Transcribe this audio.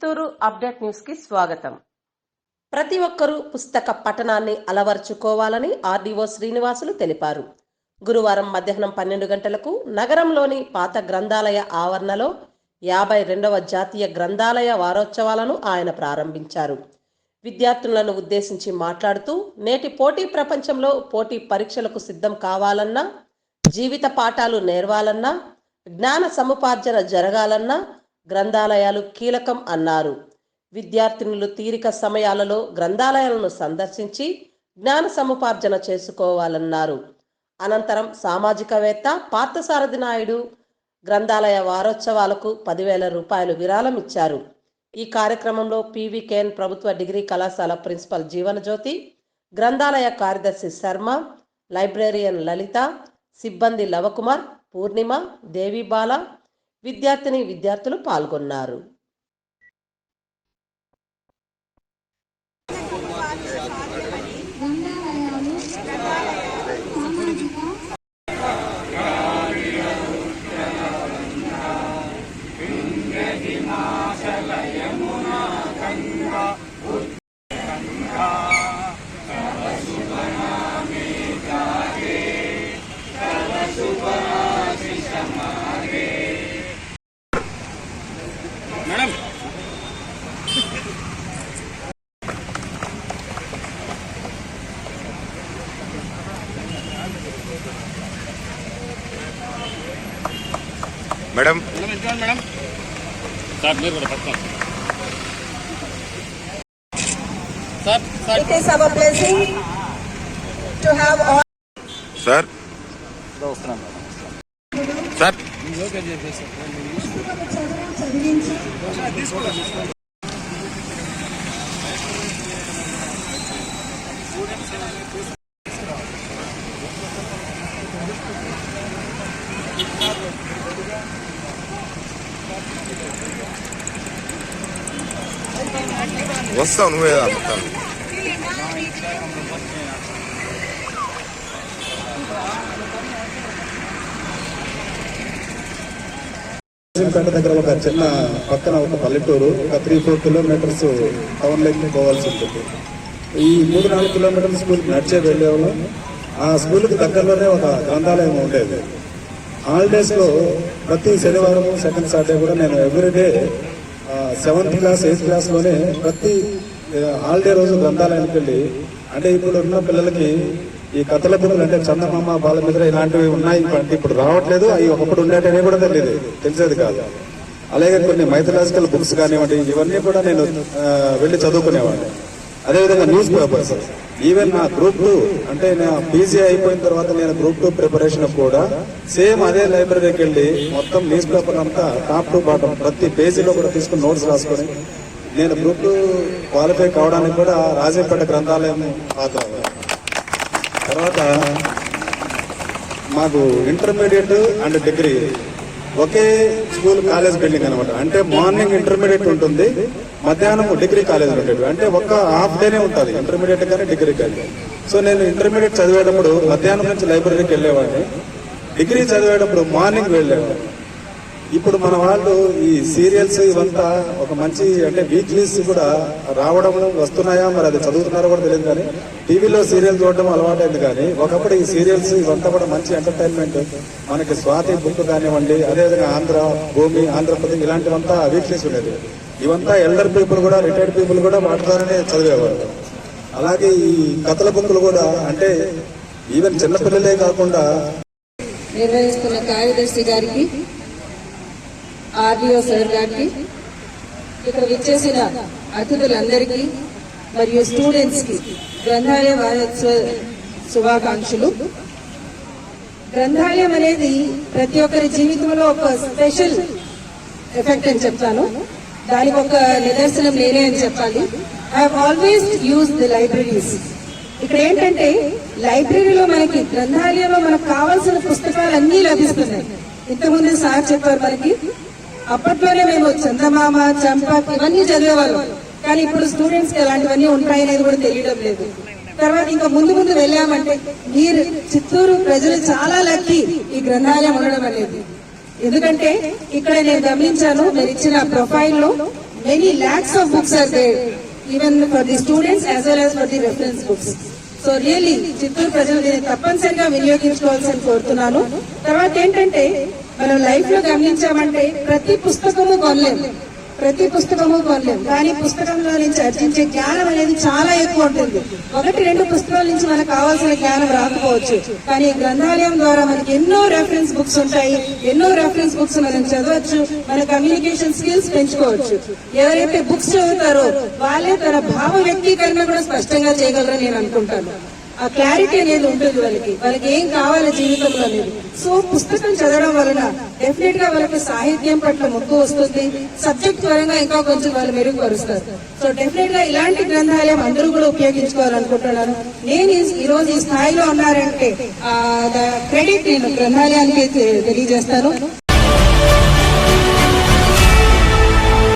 Chittoor update న్యూస్కి స్వాగతం. ప్రతి ఒక్కరూ పుస్తక పఠనాన్ని అలవర్చుకోవాలని ఆర్డీఓ శ్రీనివాసులు తెలిపారు. గురువారం మధ్యాహ్నం పన్నెండు గంటలకు నగరంలోని పాత గ్రంథాలయ ఆవరణలో యాభై రెండవ జాతీయ గ్రంథాలయ వారోత్సవాలను ఆయన ప్రారంభించారు. విద్యార్థులను ఉద్దేశించి మాట్లాడుతూ నేటి పోటీ ప్రపంచంలో పోటీ పరీక్షలకు సిద్ధం కావాలన్నా జీవిత పాఠాలు నేర్వాలన్నా జ్ఞాన సముపార్జన జరగాలన్నా గ్రంథాలయాలు కీలకం అన్నారు. విద్యార్థినులు తీరిక సమయాలలో గ్రంథాలయాలను సందర్శించి జ్ఞాన సముపార్జన చేసుకోవాలన్నారు. అనంతరం సామాజికవేత్త పార్థసారథి నాయుడు గ్రంథాలయ వారోత్సవాలకు పదివేల రూపాయలు విరాళం ఇచ్చారు. ఈ కార్యక్రమంలో పీవీకేఎన్ ప్రభుత్వ డిగ్రీ కళాశాల ప్రిన్సిపల్ జీవనజ్యోతి గ్రంథాలయ కార్యదర్శి శర్మ లైబ్రేరియన్ లలిత సిబ్బంది లవకుమార్ పూర్ణిమ దేవిబాల విద్యార్థిని విద్యార్థులు పాల్గొన్నారు. మేడం మేడం ఎంత మేడం సార్ మీరు కూడా పట్టుకోండి sir sir It is our blessing to have all sir వస్తున్నాను సార్ వస్తావు నువ్వే మొత్తం పేట దగ్గర ఒక చిన్న పక్కన ఒక పల్లెటూరు ఒక three four kilometres town like పోవాల్సి ఉంటుంది. ఈ మూడు నాలుగు కిలోమీటర్ల స్కూల్కి నడిచే వెళ్ళేవాళ్ళం ఆ స్కూల్కి దగ్గరలోనే ఒక గ్రంథాలయం ఉండేది. హాలిడేస్లో ప్రతి శనివారం సెకండ్ సాటర్డే కూడా నేను ఎవ్రీడే సెవెంత్ క్లాస్ ఎయిత్ క్లాస్లోనే ప్రతి హాలిడే రోజు గ్రంథాలయానికి వెళ్ళి అంటే ఇప్పుడు ఉన్న పిల్లలకి ఈ కథల బుక్కులు అంటే చందమామ బాలమిత్ర ఇలాంటివి ఉన్నాయి అంటే ఇప్పుడు రావట్లేదు అవి ఒకప్పుడు ఉండేటనే కూడా తెలియదు తెలిసేది కాదు. అలాగే కొన్ని మైథలాజికల్ బుక్స్ కానివ్వండి ఇవన్నీ కూడా నేను వెళ్ళి చదువుకునేవాడిని. అదేవిధంగా న్యూస్ పేపర్స్ ఈవెన్ నా గ్రూప్ టూ అంటే నా పీజీ అయిపోయిన తర్వాత నేను గ్రూప్ టూ ప్రిపరేషన్ కూడా సేమ్ అదే లైబ్రరీకి వెళ్ళి మొత్తం న్యూస్ పేపర్ అంతా టాప్ టు బాటం ప్రతి పేజీలో కూడా తీసుకుని నోట్స్ రాసుకొని నేను గ్రూప్ టూ క్వాలిఫై కావడానికి కూడా రాజేపేట గ్రంథాలయం పాత్ర తర్వాత మాకు ఇంటర్మీడియట్ అండ్ డిగ్రీ ఒకే స్కూల్ కాలేజ్ బిల్డింగ్ అనమాట అంటే మార్నింగ్ ఇంటర్మీడియట్ ఉంటుంది మధ్యాహ్నం డిగ్రీ కాలేజ్ ఉంటుంది. అంటే ఒక్క హాఫ్ డేనే ఉంటుంది ఇంటర్మీడియట్ కానీ డిగ్రీ కానీ సో నేను ఇంటర్మీడియట్ చదివేటప్పుడు మధ్యాహ్నం నుంచి లైబ్రరీకి వెళ్ళేవాడిని. డిగ్రీ చదివేటప్పుడు మార్నింగ్ వెళ్ళేవాడిని. ఇప్పుడు మన వాళ్ళు ఈ సీరియల్స్ ఇవంతా ఒక మంచి అంటే వీక్లీస్ కూడా రావడం వస్తున్నాయా? మరి అది చదువుతున్నారో కూడా తెలియదు కానీ టీవీలో సీరియల్ చూడడం అలవాటైంది కానీ ఒకప్పుడు ఈ సీరియల్స్ ఇవంతా కూడా మంచి ఎంటర్టైన్మెంట్ మనకి స్వాతి బుక్ కానివ్వండి అదేవిధంగా ఆంధ్ర భూమి ఆంధ్రప్రదేశ్ ఇలాంటివంతా వీక్లీస్ ఉండేది. ఇవంతా ఎల్డర్ పీపుల్ కూడా రిటైర్డ్ పీపుల్ కూడా వాటితోనే చదివేవారు. అలాగే ఈ కథల బుక్కులు కూడా అంటే ఈవెన్ చిన్నపిల్లలే కాకుండా నిర్వహిస్తున్న కార్యదర్శి గారికి ఆర్డీఓ సార్ గారికి ఇక్కడ విచ్చేసిన అతిథులందరికీ మరియు స్టూడెంట్స్కి గ్రంథాలయ వారోత్సవ శుభాకాంక్షలు. గ్రంథాలయం అనేది ప్రతి ఒక్కరి జీవితంలో ఒక స్పెషల్ ఎఫెక్ట్ అని చెప్తాను. దానికి ఒక నిదర్శనం నేనే అని చెప్పాలి. I always use the libraries ఇక్కడ ఏంటంటే లైబ్రరీలో మనకి గ్రంథాలయంలో మనకు కావాల్సిన పుస్తకాలు అన్ని లభిస్తున్నాయి. ఇంతకుముందు సార్ చెప్పారు మనకి అప్పట్లోనే మేము చందమామ చంపక్ ఇవన్నీ చదివేవాళ్ళం. కానీ ఇప్పుడు స్టూడెంట్స్కి అలాంటివన్నీ ఉంటాయనేది కూడా తెలియడం లేదు. తర్వాత ఇంకా ముందు ముందు వెళ్ళామంటే మీరు చిత్తూరు ప్రజలు చాలా లక్కీ ఈ గ్రంథాలయం ఉండడం అనేది. ఎందుకంటే ఇక్కడ నేను గమనించాను మీరు ఇచ్చిన ప్రొఫైల్లో lakhs of books books are even for the students students well well for the reference books so really Chittoor ప్రజలు దీన్ని తప్పనిసరిగా వినియోగించుకోవాల్సింది కోరుతున్నాను. తర్వాత ఏంటంటే మనం లైఫ్లో గమనించామంటే ప్రతి పుస్తకము కొనలేము ప్రతి పుస్తకము కొనలేం. కానీ పుస్తకంలో నుంచి అర్చించే జ్ఞానం అనేది చాలా ఎక్కువ ఉంటుంది. ఒకటి రెండు పుస్తకాల నుంచి మనకు కావాల్సిన జ్ఞానం రాకపోవచ్చు. కానీ గ్రంథాలయం ద్వారా మనకి ఎన్నో రెఫరెన్స్ బుక్స్ ఉంటాయి. ఎన్నో రెఫరెన్స్ బుక్స్ మనం చదవచ్చు. మన కమ్యూనికేషన్ స్కిల్స్ పెంచుకోవచ్చు. ఎవరైతే బుక్స్ చదువుతారో వాళ్ళే తన భావ వ్యక్తీకరణ కూడా స్పష్టంగా చేయగలరని నేను అనుకుంటాను. ఆ క్లారిటీ అనేది ఉంటుంది వాళ్ళకి. వాళ్ళకి ఏం కావాలి జీవితంలో అనేది. సో పుస్తకం చదవడం వలన డెఫినెట్గా వాళ్ళకి సాహిత్యం పట్ల మొక్కు వస్తుంది. సబ్జెక్ట్ పరంగా ఇంకా కొంచెం వాళ్ళు మెరుగుపరుస్తారు. సో డెఫినెట్గా ఇలాంటి గ్రంథాలయం అందరూ కూడా ఉపయోగించుకోవాలనుకుంటున్నాను. నేను ఈ- రోజు ఈ స్థాయిలో ఉన్నారంటే క్రెడిట్ నేను గ్రంథాలయానికి తెలియజేస్తాను.